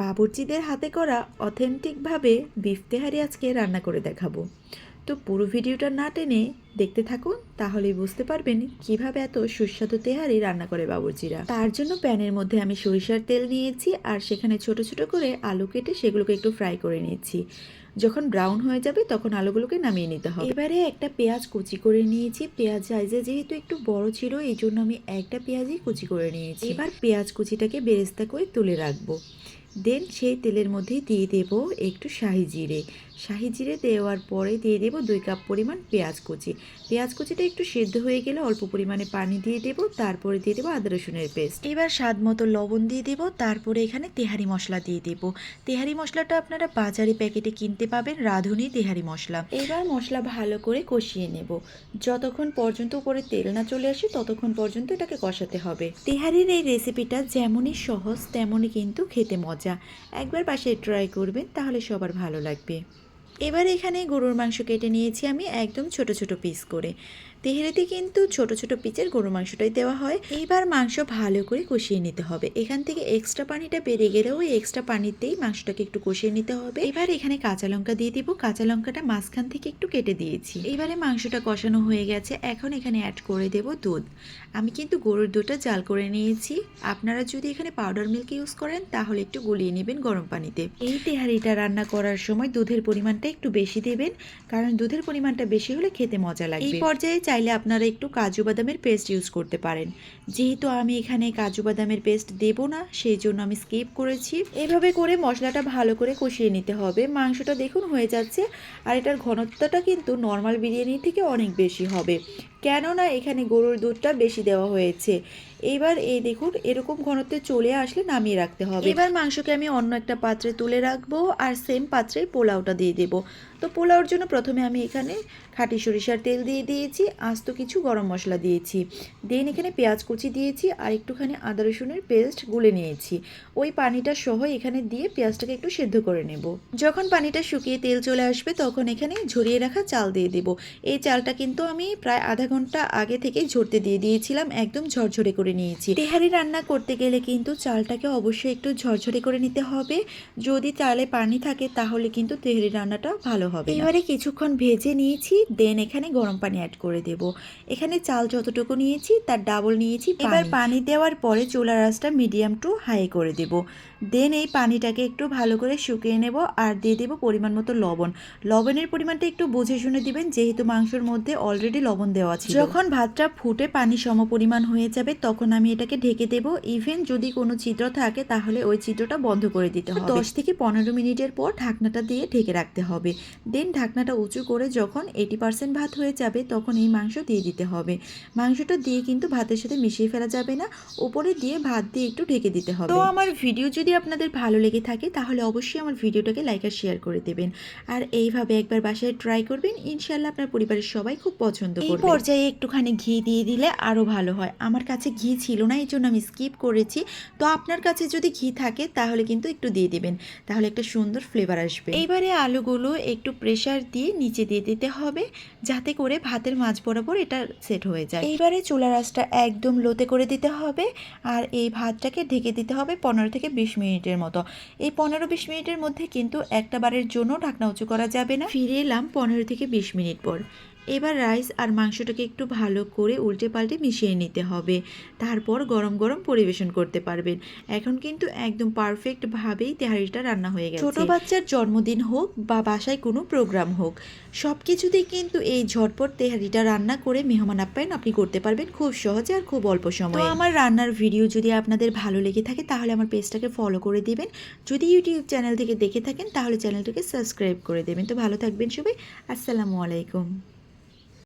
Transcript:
বাবুর্চিদের হাতে করা অথেন্টিকভাবে বিফ তেহারি আজকে রান্না করে দেখাবো। তো পুরো ভিডিওটা না টেনে দেখতে থাকুন, তাহলেই বুঝতে পারবেন কীভাবে এত সুস্বাদু তেহারি রান্না করে বাবুর্চিরা। তার জন্য প্যানের মধ্যে আমি সরিষার তেল নিয়েছি আর সেখানে ছোট ছোট করে আলু কেটে সেগুলোকে একটু ফ্রাই করে নিয়েছি। যখন ব্রাউন হয়ে যাবে তখন আলুগুলোকে নামিয়ে নিতে হবে। এবারে একটা পেঁয়াজ কুচি করে নিয়েছি। পেঁয়াজ সাইজে যেহেতু একটু বড় ছিল এই জন্য আমি একটা পেঁয়াজই কুচি করে নিয়েছি। এবার পেঁয়াজ কুচিটাকে বেরেস্তা করে তুলে রাখব। দেন সেই তেলের মধ্যেই দিয়ে দেব একটু শাহি জিরে। শাহি জিরে দেওয়ার পরে দিয়ে দেব দুই কাপ পরিমাণ পেঁয়াজ কুচি। পেঁয়াজ কুচিটা একটু সেদ্ধ হয়ে গেলে অল্প পরিমাণে পানি দিয়ে দেব, তারপরে দিয়ে দেবো আদা রসুনের পেস্ট। এবার স্বাদ মতো লবণ দিয়ে দেব, তারপরে এখানে তেহারি মশলা দিয়ে দেব। তেহারি মশলাটা আপনারা বাজারে প্যাকেটে কিনতে পাবেন রাঁধুনি তেহারি মশলা। এবার মশলা ভালো করে কষিয়ে নেব। যতক্ষণ পর্যন্ত উপরে তেল না চলে আসে, ততক্ষণ পর্যন্ত এটাকে কষাতে হবে। তেহারির এই রেসিপিটা যেমনই সহজ, তেমনই কিন্তু খেতে মজা একবার বাসায় ট্রাই করবেন তাহলে সবার ভালো লাগবে। এবার এখানে গরুর মাংস কেটে নিয়েছি আমি একদম ছোট ছোট পিস করে। তেহারিতে কিন্তু ছোট ছোট পিচের গরুর মাংসটাই দেওয়া হয়। এইবার মাংস ভালো করে কষিয়ে নিতে হবে। এখান থেকে এক্সট্রা পানিটা বেড়ে গেলেও ওই এক্সট্রা পানিতেই মাংসটাকে একটু কষিয়ে নিতে হবে। এবার এখানে কাঁচা লঙ্কা দিয়ে দিব। কাঁচা লঙ্কাটা মাঝখান থেকে একটু কেটে দিয়েছি। এবারে মাংসটা কষানো হয়ে গেছে। এখন এখানে অ্যাড করে দেব দুধ। আমি কিন্তু গরুর দুধটা জাল করে নিয়েছি। আপনারা যদি এখানে পাউডার মিল্ক ইউজ করেন, তাহলে একটু গলিয়ে নেবেন গরম পানিতে। এই তেহারিটা রান্না করার সময় দুধের পরিমাণটা একটু বেশি দেবেন, কারণ দুধের পরিমাণটা বেশি হলে খেতে মজা লাগে এই পর্যায়ে চাইলে আপনারা একটু কাজু বাদামের পেস্ট ইউজ করতে পারেন। যেহেতু আমি এখানে কাজু বাদামের পেস্ট দেব না, সেই জন্য আমি স্কিপ করেছি। এভাবে করে মশলাটা ভালো করে কষিয়ে নিতে হবে। মাংসটা দেখুন হয়ে যাচ্ছে, আর এটার ঘনত্বটা কিন্তু নর্মাল বিরিয়ানি থেকে অনেক বেশি হবে। কেননা এখানে গরুর দুধটা বেশি দেওয়া হয়েছে। এবার এই দেখুন, এরকম ঘনত্বে চলে আসলে নামিয়ে রাখতে হবে। এবার মাংসকে আমি অন্য একটা পাত্রে তুলে রাখব আর সেম পাত্রে পোলাওটা দিয়ে দেব। তো পোলাওর জন্য প্রথমে আমি এখানে খাঁটি সরিষার তেল দিয়ে দিয়েছি, আস্ত কিছু গরম মশলা দিয়েছি। দেন এখানে পেঁয়াজ কুচি দিয়েছি আর একটুখানি আদা রসুনের পেস্ট গুলে নিয়েছি। ওই পানিটা সহ এখানে দিয়ে পেঁয়াজটাকে একটু সেদ্ধ করে নেব। যখন পানিটা শুকিয়ে তেল চলে আসবে তখন এখানে ঝরিয়ে রাখা চাল দিয়ে দেব। এই চালটা কিন্তু আমি প্রায় আধা ঘণ্টা আগে থেকেই ঝরতে দিয়ে দিয়েছিলাম, একদম ঝরঝরে করে নিয়েছি। তেহারি রান্না করতে গেলে কিন্তু চালটাকে অবশ্যই একটু ঝরঝরে করে নিতে হবে। যদি চালে পানি থাকে, তাহলে কিন্তু তেহারি রান্নাটা ভালো হবে এবারে কিছুক্ষণ ভেজে নিয়েছি, দেন এখানে গরম পানি অ্যাড করে দেব। এখানে চাল যতটুকু নিয়েছি, তার ডাবল নিয়েছি এবার পানি দেওয়ার পরে চুলার আঁচটা মিডিয়াম টু হাই করে দেব। দেন এই পানিটাকে একটু ভালো করে শুকিয়ে নেব আর দিয়ে দেব পরিমাণ মতো লবণ। লবণের পরিমাণটা একটু বুঝে শুনে দিবেন, যেহেতু মাংসের মধ্যে অলরেডি লবণ দেওয়া ছিল। যখন ভাতটা ফুটে পানি সম পরিমাণ হয়ে যাবে তখন আমি এটাকে ঢেকে দেব। ইভেন যদি কোনো ছিদ্র থাকে তাহলে ওই ছিদ্রটা বন্ধ করে দিতে হবে। দশ থেকে পনেরো মিনিটের পর ঢাকনাটা দিয়ে ঢেকে রাখতে হবে। দেন ঢাকনাটা উঁচু করে যখন এইটি পার্সেন্ট ভাত হয়ে যাবে তখন এই মাংস দিয়ে দিতে হবে। মাংসটা দিয়ে কিন্তু ভাতের সাথে মিশিয়ে ফেলা যাবে না। উপরে দিয়ে ভাত দিয়ে একটু ঢেকে দিতে হবে। তো আমার ভিডিও যদি আপনাদের ভালো লেগে থাকে তাহলে অবশ্যই আমার ভিডিওটাকে লাইক আর শেয়ার করে দেবেন। আর এইভাবে একবার বাসায় ট্রাই করবেন। ইনশাল্লাহ আপনার পরিবারের সবাই খুব পছন্দ করবে। এই একটুখানি ঘি দিয়ে দিলে আরও ভালো হয়। আমার কাছে ঘি ছিল না এই জন্য আমি স্কিপ করেছি। তো আপনার কাছে যদি ঘি থাকে তাহলে কিন্তু একটু দিয়ে দেবেন। তাহলে একটা সুন্দর ফ্লেভার আসবে। এইবারে আলুগুলো একটু প্রেসার দিয়ে নিচে দিয়ে দিতে হবে যাতে করে ভাতের মাঝ বরাবর এটা সেট হয়ে যায়। এইবারে চুলার আঁচটা একদম লোতে করে দিতে হবে আর এই ভাতটাকে ঢেকে দিতে হবে পনেরো থেকে বিশ মিনিটের মতো। এই পনেরো বিশ মিনিটের মধ্যে কিন্তু একটা বারের জন্য ঢাকনা উঁচু করা যাবে না। ফিরে এলাম পনেরো থেকে বিশ মিনিট পর। এবার রাইস আর মাংসটাকে একটু ভালো করে উল্টে পাল্টে মিশিয়ে নিতে হবে। তারপর গরম গরম পরিবেশন করতে পারবেন। এখন কিন্তু একদম পারফেক্টভাবেই তেহারিটা রান্না হয়ে গেছে। ছোট বাচ্চার জন্মদিন হোক বা বাসায় কোনো প্রোগ্রাম হোক সব কিছুতেই কিন্তু এই ঝটপট তেহারিটা রান্না করে মেহমান আপ্যায়ন আপনি করতে পারবেন খুব সহজে আর খুব অল্প সময়ে। আমার রান্নার ভিডিও যদি আপনাদের ভালো লেগে থাকে তাহলে আমার পেজটাকে ফলো করে দিবেন। যদি ইউটিউব চ্যানেল থেকে দেখে থাকেন তাহলে চ্যানেলটাকে সাবস্ক্রাইব করে দেবেন। তো ভালো থাকবেন সবাই। আসসালামু আলাইকুম।